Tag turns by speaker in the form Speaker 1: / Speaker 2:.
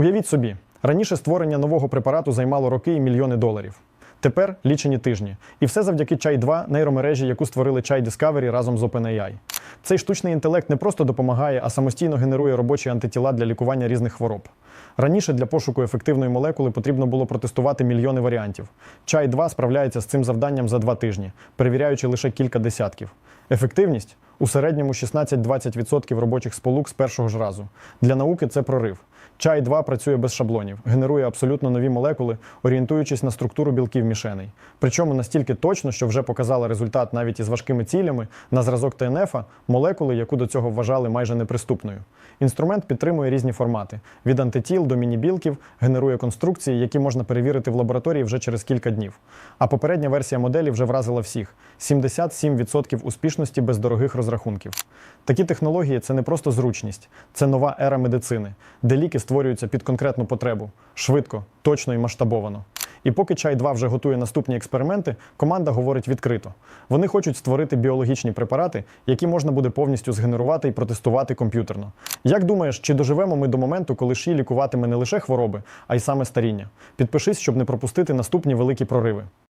Speaker 1: Уявіть собі, раніше створення нового препарату займало роки і мільйони доларів. Тепер лічені тижні. І все завдяки чай 2 нейромережі, яку створили чай Discovery разом з OpenAI. Цей штучний інтелект не просто допомагає, а самостійно генерує робочі антитіла для лікування різних хвороб. Раніше для пошуку ефективної молекули потрібно було протестувати мільйони варіантів. Чай 2 справляється з цим завданням за два тижні, перевіряючи лише кілька десятків. Ефективність у середньому 16-20% робочих сполук з першого ж разу. Для науки це прорив. Чай 2 працює без шаблонів, генерує абсолютно нові молекули, орієнтуючись на структуру білків мішеней. Причому настільки точно, що вже показала результат навіть із важкими цілями на зразок ТНФ, молекули, яку до цього вважали майже неприступною. Інструмент підтримує різні формати: від антитіл до міні-білків, генерує конструкції, які можна перевірити в лабораторії вже через кілька днів. А попередня версія моделі вже вразила всіх: 77% успішності без дорогих розрахунків. Такі технології це не просто зручність, це нова ера медицини, де ліки створюються під конкретну потребу швидко, точно і масштабовано. І поки чай 2 вже готує наступні експерименти, команда говорить відкрито. Вони хочуть створити біологічні препарати, які можна буде повністю згенерувати і протестувати комп'ютерно. Як думаєш, чи доживемо ми до моменту, коли ші лікуватиме не лише хвороби, а й саме старіння? Підпишись, щоб не пропустити наступні великі прориви.